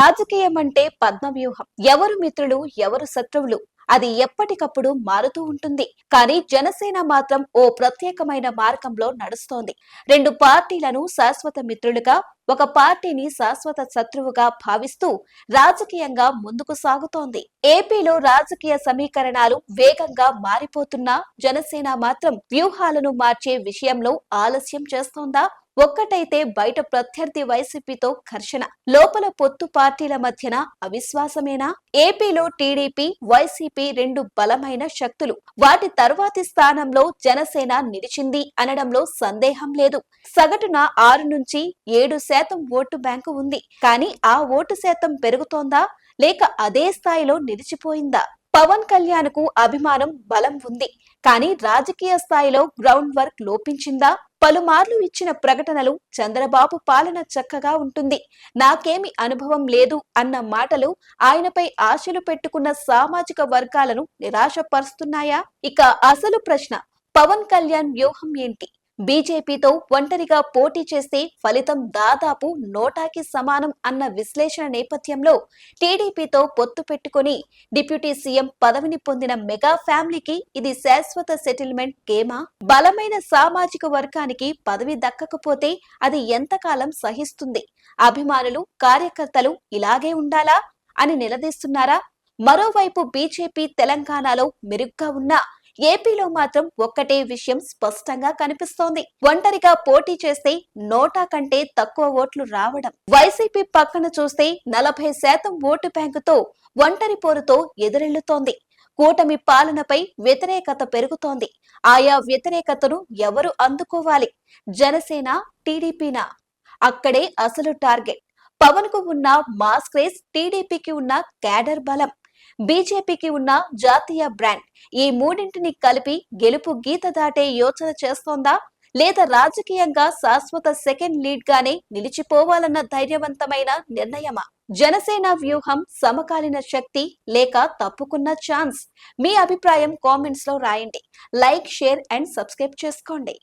రాజకీయం అంటే పద్మవ్యూహం. ఎవరు మిత్రులు ఎవరు శత్రువులు? అది ఎప్పటికప్పుడు మారుతూ ఉంటుంది. కానీ జనసేన మాత్రం ఓ ప్రత్యేకమైన మార్గంలో నడుస్తోంది. రెండు పార్టీలను శాశ్వత మిత్రులుగా ఒక పార్టీని శాశ్వత శత్రువుగా భావిస్తూ రాజకీయంగా ముందుకు సాగుతోంది. ఏపీలో రాజకీయ సమీకరణాలు వేగంగా మారిపోతున్నా జనసేన మాత్రం వ్యూహాలను మార్చే విషయంలో ఆలస్యం చేస్తోందా? ఒక్కటైతే బయట ప్రత్యర్థి వైసీపీతో ఘర్షణ. లోపల పొత్తు పార్టీల మధ్యన అవిశ్వాసమేనా? ఏపీలో టీడీపీ వైసీపీ రెండు బలమైన శక్తులు. వాటి తర్వాతి స్థానంలో జనసేన నిలిచింది అనడంలో సందేహం లేదు. సగటున ఆరు నుంచి ఏడు శాతం ఓటు బ్యాంకు ఉంది. కానీ ఆ ఓటు శాతం పెరుగుతోందా? లేక అదే స్థాయిలో నిలిచిపోయిందా? పవన్ కళ్యాణ్కు అభిమానం బలం ఉంది. కానీ రాజకీయ స్థాయిలో గ్రౌండ్ వర్క్ లోపించిందా? పలుమార్లు ఇచ్చిన ప్రకటనలు చంద్రబాబు పాలన చక్కగా ఉంటుంది. నాకేమి అనుభవం లేదు అన్న మాటలు ఆయనపై ఆశలు పెట్టుకున్న సామాజిక వర్గాలను నిరాశపరుస్తున్నాయా? ఇక అసలు ప్రశ్న పవన్ కళ్యాణ్ వ్యూహం ఏంటి? బీజేపీతో ఒంటరిగా పోటీ చేస్తే ఫలితం దాదాపు నోటాకి సమానం అన్న విశ్లేషణ నేపథ్యంలో టీడీపీతో పొత్తు పెట్టుకుని డిప్యూటీ సీఎం పదవిని పొందిన మెగా ఫ్యామిలీకి ఇది శాశ్వత సెటిల్మెంట్ గేమా? బలమైన సామాజిక వర్గానికి పదవి దక్కకపోతే అది ఎంతకాలం సహిస్తుంది? అభిమానులు కార్యకర్తలు ఇలాగే ఉండాలా? అని నిలదీస్తున్నారా? మరోవైపు బీజేపీ తెలంగాణలో మెరుగ్గా ఉన్నా ఏపీలో మాత్రం ఒక్కటే విషయం స్పష్టంగా కనిపిస్తోంది. ఒంటరిగా పోటీ చేస్తే నోటా కంటే తక్కువ ఓట్లు రావడం. వైసీపీ పక్కన చూస్తే నలభై శాతం ఓటు బ్యాంకుతో ఒంటరి పోరుతో ఎదురెళ్ళుతోంది. కూటమి పాలనపై వ్యతిరేకత పెరుగుతోంది. ఆయా వ్యతిరేకతను ఎవరు అందుకోవాలి? జనసేన టీడీపీనా? అక్కడే అసలు టార్గెట్. పవన్కు ఉన్న మాస్ క్రేజ్ టీడీపీకి ఉన్న క్యాడర్ బలం. బీజేపీకి ఉన్న జాతీయ బ్రాండ్ ఈ మూడింటిని కలిపి గెలుపు గీత దాటే యోచన చేస్తోందా? లేదా రాజకీయంగా శాశ్వత సెకండ్ లీడ్ గానే నిలిచిపోవాలన్న ధైర్యవంతమైన నిర్ణయమా? జనసేన వ్యూహం సమకాలీన శక్తి లేక తప్పుకున్న ఛాన్స్? మీ అభిప్రాయం కామెంట్స్లో రాయండి. లైక్ షేర్ అండ్ సబ్స్క్రైబ్ చేసుకోండి.